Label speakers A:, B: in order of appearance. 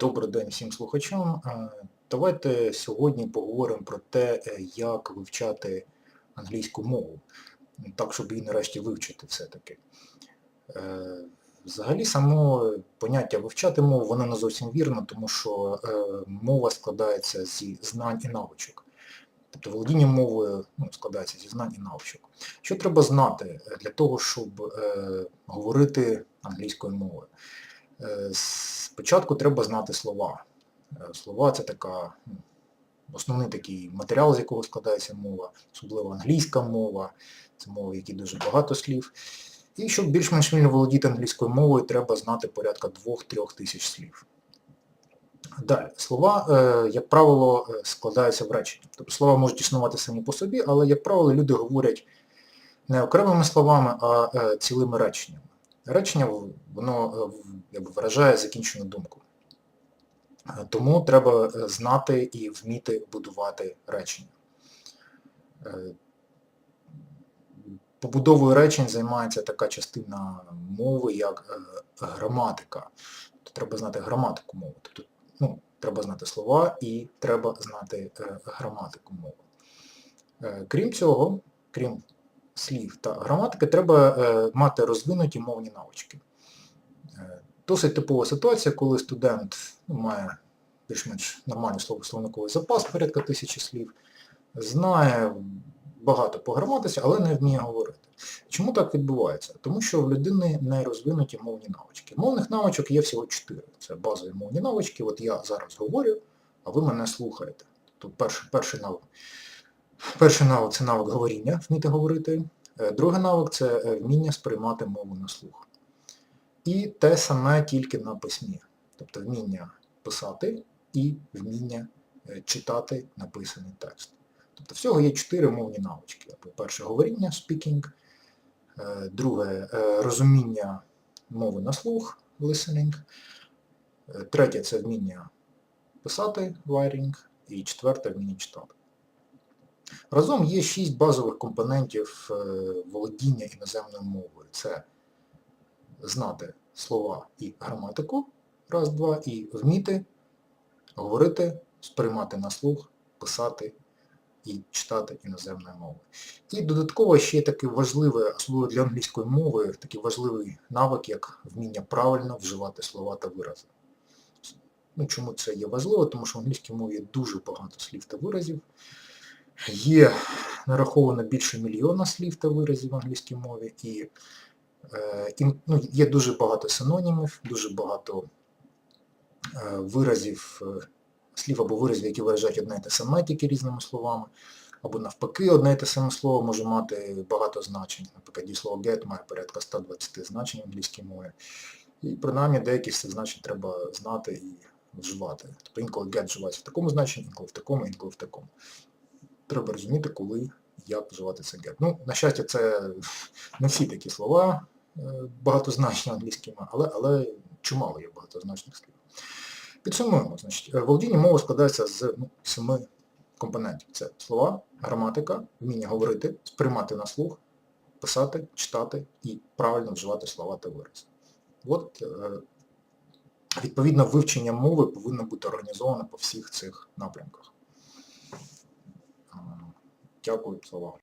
A: Добрий день всім слухачам. Е, Давайте сьогодні поговоримо про те, е, як вивчати англійську мову, так, щоб її нарешті вивчити все-таки. Е, Взагалі само поняття вивчати мову, воно не зовсім вірно, тому що мова складається зі знань і навичок. Тобто володіння мовою ну, складається зі знань і навичок. Що треба знати для того, щоб говорити англійською мовою? Е, Спочатку треба знати слова. Е, Слова це така, ну, основний такий матеріал, з якого складається мова, особливо англійська мова, це мова, в якій дуже багато слів. І щоб більш-менш вільно володіти англійською мовою, треба знати порядка 2-3 тисяч слів. Далі, слова, е, як правило, складаються в речення. Тобто слова можуть існувати самі по собі, але, як правило, люди говорять не окремими словами, а цілими реченнями. Речення воно е, якби, виражає закінчену думку. Е, Тому треба е, знати і вміти будувати речення. Побудовою речень займається така частина мови, як граматика. Треба знати граматику мови. Тобто, ну, треба знати слова і треба знати граматику мови. Крім цього, крім слів та граматики, треба е, мати розвинуті мовні навички. Е, Досить типова ситуація, коли студент ну, має більш-менш нормальний словниковий запас, порядка тисячі слів, знає багато по граматиці, але не вміє говорити. Чому так відбувається? Тому що в людини не розвинуті мовні навички. Мовних навичок є всього чотири. Це базові мовні навички. От я зараз говорю, а ви мене слухаєте. Тобто перший, перший навик. Перший навик це навик говоріння, вміти говорити. Е, Другий навик це е, вміння сприймати мову на слух. І те саме тільки на письмі. Тобто вміння писати і вміння е, читати написаний текст. Тобто всього є чотири мовні навички. Перше говоріння, speaking, друге розуміння мови на слух, listening, третє це вміння писати, writing, і четверте вміння читати. Разом є шість базових компонентів е, володіння іноземною мовою. Це знати слова і граматику, раз, два, і вміти говорити, сприймати на слух, писати і читати іноземною мовою. І додатково ще такий важливий, особливо для англійської мови, такий важливий навик, як вміння правильно вживати слова та вирази. Ну, чому це є важливо? Тому що в англійській мові є дуже багато слів та виразів. Є нараховано більше мільйона слів та виразів в англійській мові, і, е, ну, є дуже багато синонімів, дуже багато е, виразів, е, слів або виразів, які виражають одне і те саме, тільки різними словами, або навпаки, одне і те саме слово може мати багато значень. Наприклад, дієслово get має порядка 120 значень в англійській мові. І принаймні деякі з цих значень треба знати і вживати. Тобто інколи get вживається в такому значенні, інколи в такому, інколи в такому. Треба розуміти, коли, як вживати це get. Ну, на щастя, це не всі такі слова е, багатозначні англійськими, але, але чимало є багатозначних слів. Підсумуємо, значить, е, володіння мови складається з ну, семи компонентів. Це слова, граматика, вміння говорити, сприймати на слух, писати, читати і правильно вживати слова та вирази. От, е, відповідно, вивчення мови повинно бути організовано по всіх цих напрямках. あのじゃあこいつは